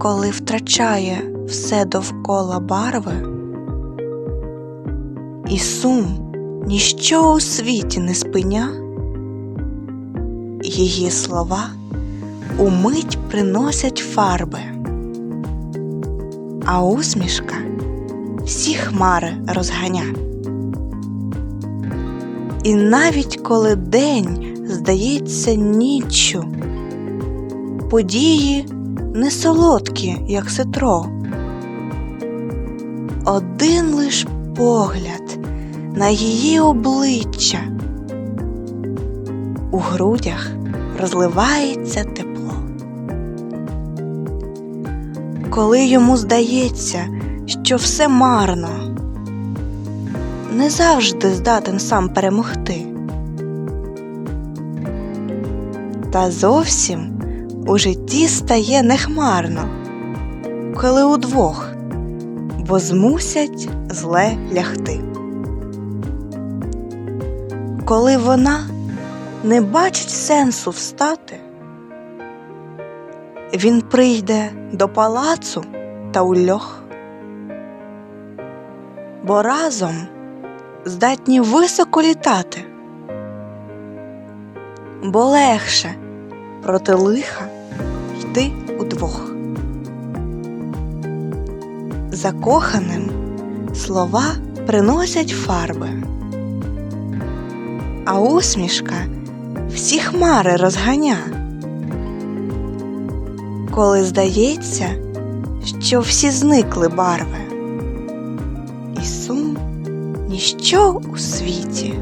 коли втрачає все довкола барви, і сум ніщо у світі не спиня, її слова умить приносять фарби, а усмішка всі хмари розганя. І навіть коли день здається ніччю, події не солодкі, як ситро. Один лиш погляд на її обличчя. У грудях розливається тепло. Коли йому здається, що все марно, не завжди здатен сам перемогти. Та зовсім у житті стає нехмарно, коли удвох, бо змусять зле лягти. Коли вона не бачить сенсу встати, він прийде до палацу та у льох, бо разом здатні високо літати, бо легше проти лиха йти удвох. Закоханим слова приносять фарби, а усмішка всі хмари розганя. Коли здається, що всі зникли барви, і сум ніщо у світі